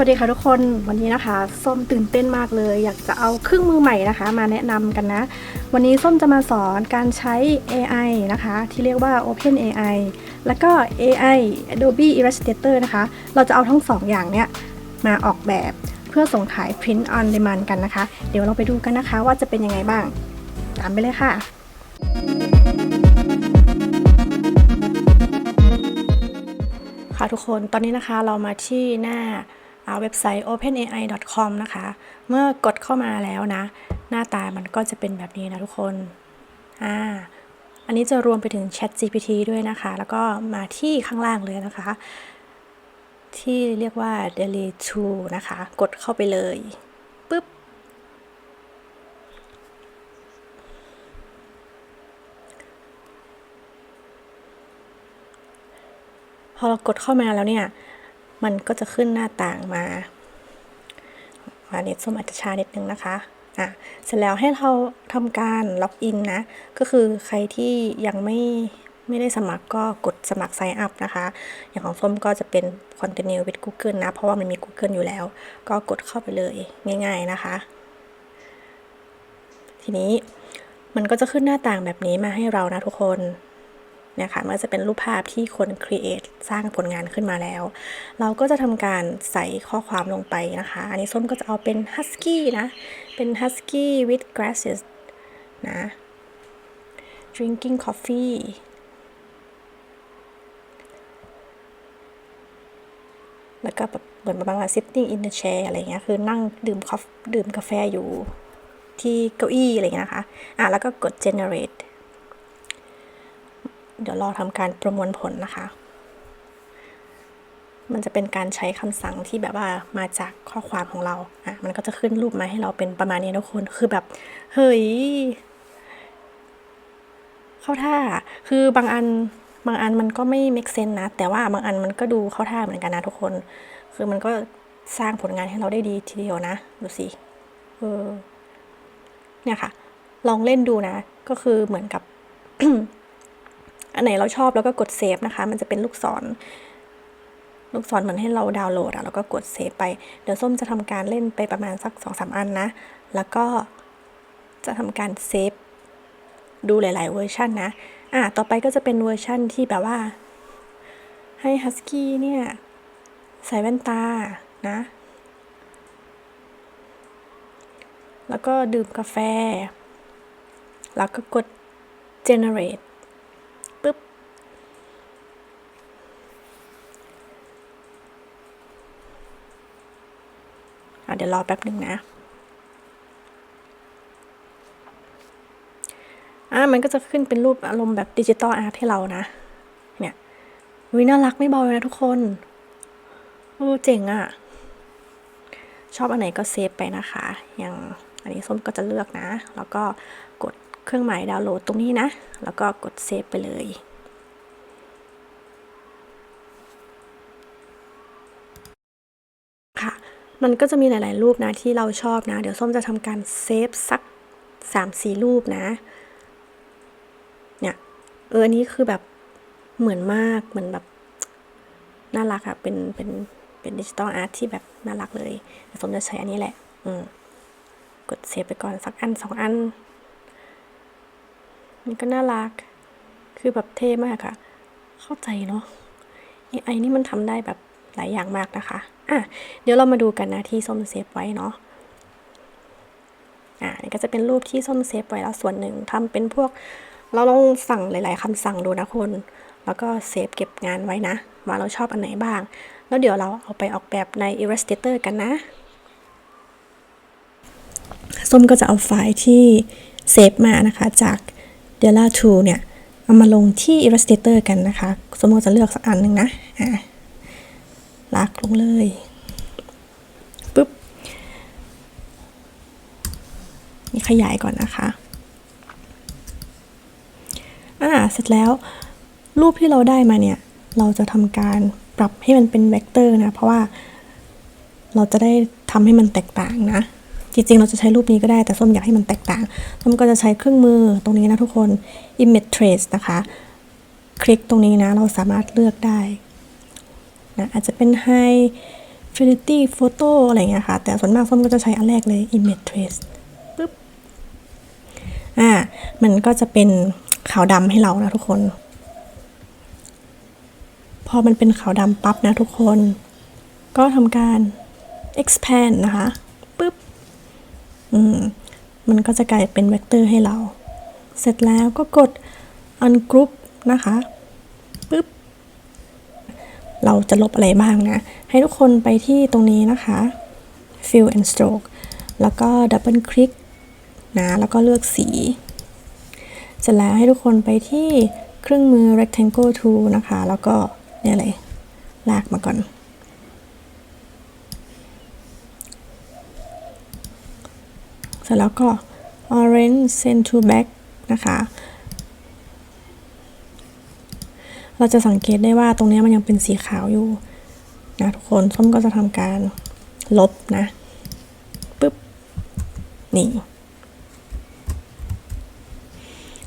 สวัสดีค่ะทุกคนวันนี้นะคะ ส้มตื่นเต้นมากเลย อยากจะเอาเครื่องมือใหม่นะคะ มาแนะนำกันนะ วันนี้ส้มจะมาสอนการใช้ AI นะคะ ที่เรียกว่า Open AI แล้วก็ AI Adobe Illustrator นะคะ เราจะเอาทั้งสองอย่างเนี้ยมาออกแบบเพื่อส่งขาย Print on Demand กันนะคะ เดี๋ยวเราไปดูกันนะคะว่าจะเป็นยังไงบ้าง ตามไปเลยค่ะค่ะทุกคนตอนนี้นะคะเรามาที่หน้า เว็บไซต์ openai.com นะคะ เมื่อกดเข้ามาแล้วนะ หน้าตามันก็จะเป็นแบบนี้นะทุกคนอ่าอันนี้จะรวมไปถึง Chat GPT ด้วยนะคะ แล้วก็มาที่ข้างล่างเลยนะคะ ที่เรียกว่า Daily To นะคะ กดเข้าไปเลยปึ๊บพอเรากดเข้ามาแล้วเนี่ย มันก็จะขึ้นหน้าต่างมามาเน็ตส้มอาจจะช้านิดนึงนะคะอะเสร็จแล้วให้เราทำการล็อกอินนะ ก็คือใครที่ยังไม่ไม่ได้สมัครก็กดสมัคร Sign up นะคะ อย่างของส้มก็จะเป็น Continue with Google นะ เพราะว่ามันมี Google อยู่แล้ว ก็กดเข้าไปเลยง่ายๆนะคะ ทีนี้มันก็จะขึ้นหน้าต่างแบบนี้มาให้เรานะทุกคน เนี่ยค่ะมันจะเป็นรูปภาพที่คน create สร้างผลงานขึ้นมาแล้ว เราก็จะทำการใส่ข้อความลงไปนะคะ อันนี้ส้มก็จะเอาเป็น husky นะ เป็น husky with glasses นะ drinking coffee แล้วก็แบบเหมือนประมาณว่า sitting in the chair อะไรเงี้ย คือนั่งดื่มคอฟดื่มกาแฟอยู่ที่เก้าอี้อะไรเงี้ยนะคะ อะ แล้วก็กด generate เดี๋ยวรอทำการประมวลผลนะคะ มันจะเป็นการใช้คำสั่งที่แบบว่ามาจากข้อความของเราอะมันก็จะขึ้นรูปมาให้เราเป็นประมาณนี้ทุกคนคือแบบเฮ้ยเข้าท่าคือบางอันบางอันมันก็ไม่ make sense นะ แต่ว่าบางอันมันก็ดูเข้าท่าเหมือนกันนะทุกคน คือมันก็สร้างผลงานให้เราได้ดีทีเดียวนะ ดูสิ เออ เนี่ยค่ะ ลองเล่นดูนะ ก็คือเหมือนกับ อันไหนเราชอบแล้วก็กดเซฟนะคะ มันจะเป็นลูกศร ลูกศรเหมือนให้เราดาวน์โหลดอะแล้วก็กดเซฟไป เดี๋ยวส้มจะทำการเล่นไปประมาณสักสองสามอันนะ แล้วก็จะทำการเซฟดูหลาย ๆ เวอร์ชันนะ อะต่อไปก็จะเป็นเวอร์ชันที่แบบว่า ให้ฮัสกี้เนี่ยใส่แว่นตานะ แล้วก็ดื่มกาแฟ แล้วก็กด generate ปึ๊บ อะ เดี๋ยวรอแป๊บหนึ่งนะอะมันก็จะขึ้นเป็นรูปอารมณ์แบบดิจิตอลอาร์ตให้เรานะ เนี่ยวิน่ารักไม่เบาเลยนะทุกคนโอ้เจ๋งอะ่ะ ชอบอันไหนก็เซฟไปนะคะ อย่างอันนี้ส้มก็จะเลือกนะ แล้วก็กดเครื่องหมายดาวน์โหลดตรงนี้นะ แล้วก็กดเซฟไปเลย ค่ะ มันก็จะมีหลาย ๆ รูปนะที่เราชอบนะ เดี๋ยวส้มจะทำการเซฟสักสามสี่รูปนะ เนี่ย เอออันนี้คือแบบเหมือนมาก เหมือนแบบน่ารักอะเป็น เป็น เป็นดิจิตอลอาร์ตที่แบบน่ารักเลยเดี๋ยวส้มจะใช้อันนี้แหละ อืม กดเซฟไปก่อนสักอันสองอัน มันก็น่ารัก คือแบบเท่มากอะเข้าใจเนาะ AI นี่มันทำได้แบบ หลายอย่างมากนะคะ อะ เดี๋ยวเรามาดูกันนะที่ส้มเซฟไว้เนาะ อะนี่ก็จะเป็นรูปที่ส้มเซฟไว้แล้วส่วนหนึ่งทำเป็นพวก เราลองสั่งหลาย ๆคำสั่งดูนะคน แล้วก็เซฟเก็บงานไว้นะ ว่าเราชอบอันไหนบ้าง แล้วเดี๋ยวเราเอาไปออกแบบใน Illustrator กันนะ ส้มก็จะเอาไฟล์ที่เซฟมานะคะจาก d e l a 2เนี่ยเอามาลงที่ Illustrator กันนะคะ สมมติจะเลือกสักอันหนึ่งนะ อะ ลากลงเลยปุ๊บนี่ขยายก่อนนะคะอ่าเสร็จแล้ว รูปที่เราได้มาเนี่ย เราจะทำการปรับให้มันเป็นเวกเตอร์นะ เพราะว่าเราจะได้ทำให้มันแตกต่างนะจริงๆ เราจะใช้รูปนี้ก็ได้แต่ส้มอยากให้มันแตกต่างส้มก็จะใช้เครื่องมือตรงนี้นะทุกคน image trace นะคะ คลิกตรงนี้นะ เราสามารถเลือกได้ นะอาจจะเป็น high Fidelity Photo อะไรเงี้ยค่ะ แต่ส่วนมากส้มก็จะใช้อันแรกเลย Image Trace ปึ๊บอ่ามันก็จะเป็นขาวดำให้เรานะทุกคน พอมันเป็นขาวดำปั๊บนะทุกคน ก็ทำการ expand นะคะปึ๊บอืมมันก็จะกลายเป็นเวกเตอร์ให้เรา เสร็จแล้วก็กด ungroup นะคะ เราจะลบอะไรบ้างนะ ให้ทุกคนไปที่ตรงนี้นะคะ fill and stroke แล้วก็ double click นะ แล้วก็เลือกสี เสร็จแล้วให้ทุกคนไปที่เครื่องมือ rectangle tool นะคะ แล้วก็เนี่ยเลย ลากมาก่อน เสร็จแล้วก็ orange send to back นะคะ เราจะสังเกตได้ว่าตรงนี้มันยังเป็นสีขาวอยู่นะทุกคนส้มก็จะทำการลบนะปึ๊บนี่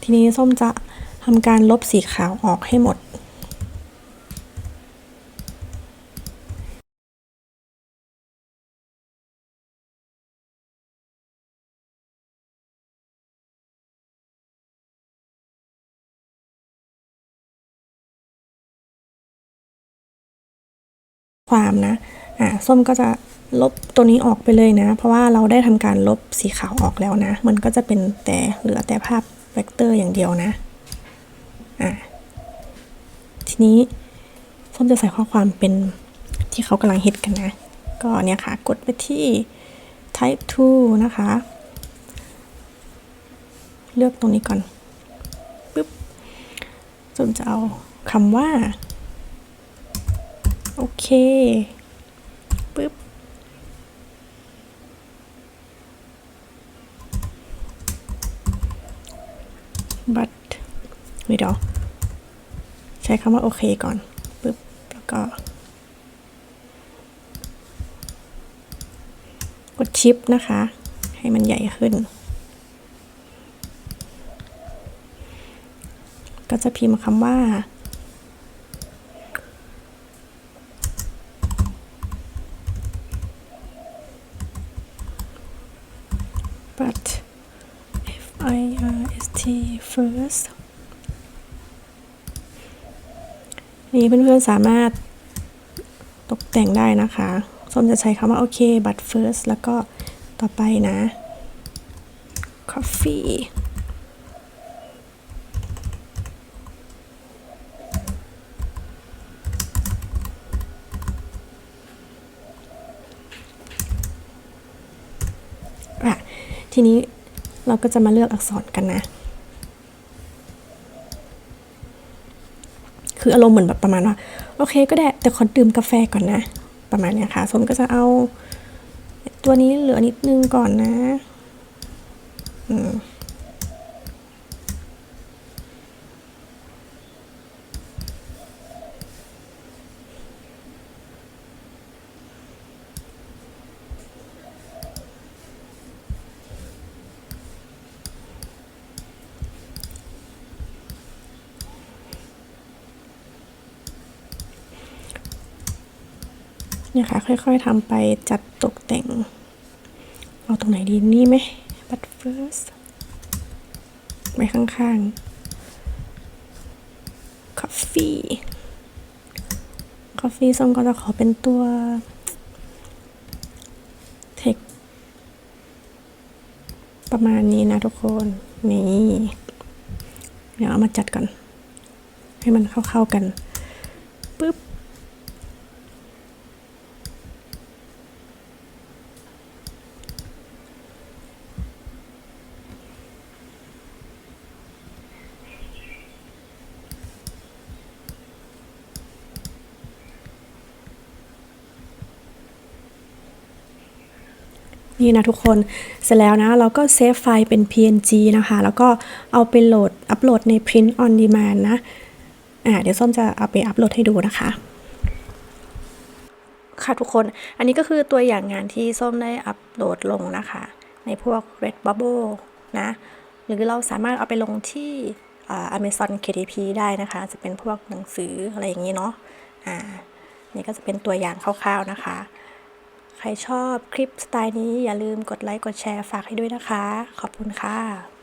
ทีนี้ส้มจะทำการลบสีขาวออกให้หมด ความนะอ่าส้มก็จะลบตัวนี้ออกไปเลยนะ เพราะว่าเราได้ทำการลบสีขาวออกแล้วนะ มันก็จะเป็นแต่เหลือแต่ภาพเวกเตอร์อย่างเดียวนะอ่าทีนี้ส้มจะใส่ข้อความเป็นที่เขากำลังฮิตกันนะ ก็เนี่ยค่ะ กดไปที่ type 2นะคะ เลือกตรงนี้ก่อนปึ๊บส้มจะเอาคำว่า โอเคปึ๊บ but ไม่ดี๋ยวใช้คำว่าโอเคก่อนปึ๊บแล้วก็ กดชิปนะคะ ให้มันใหญ่ขึ้น ก็จะพิมพ์คำว่า but F I R S T first นี่เพื่อนๆสามารถตกแต่งได้นะคะส้มจะใช้คำว่า โอเค but first แล้วก็ต่อไปนะ coffee อะ ทีนี้เราก็จะมาเลือกอักษรกันนะ คืออารมณ์เหมือนแบบประมาณว่า โอเคก็ได้แต่ขอดื่มกาแฟก่อนนะ ประมาณเนี้ยค่ะสมก็จะเอาตัวนี้เหลือนิดนึงก่อนนะ อืม เนี่ยค่ะ ค่อยๆทำไปจัดตกแต่ง เอาตรงไหนดีนี่ไหม but first ไว้ข้างๆ coffee coffee ส้มก็จะขอเป็นตัว text ประมาณนี้นะทุกคน นี่ เดี๋ยวเอามาจัดก่อน ให้มันเข้าๆกัน ปึ๊บ นี่นะทุกคนเสร็จแล้วนะเราก็เซฟไฟล์เป็น png นะคะ แล้วก็เอาไปโหลดอัปโหลดใน print on demand นะอ่าเดี๋ยวส้มจะเอาไปอัปโหลดให้ดูนะคะ ค่ะทุกคนอันนี้ก็คือตัวอย่างงานที่ส้มได้อัปโหลดลงนะคะ ในพวก Redbubble นะ หรือเราสามารถเอาไปลงที่อ่า Amazon KDP ได้นะคะ จะเป็นพวกหนังสืออะไรอย่างนี้เนาะอ่านี่ก็จะเป็นตัวอย่างคร่าวๆนะคะ ใครชอบคลิปสไตล์นี้อย่าลืมกดไลค์กดแชร์ฝากให้ด้วยนะคะ ขอบคุณค่ะ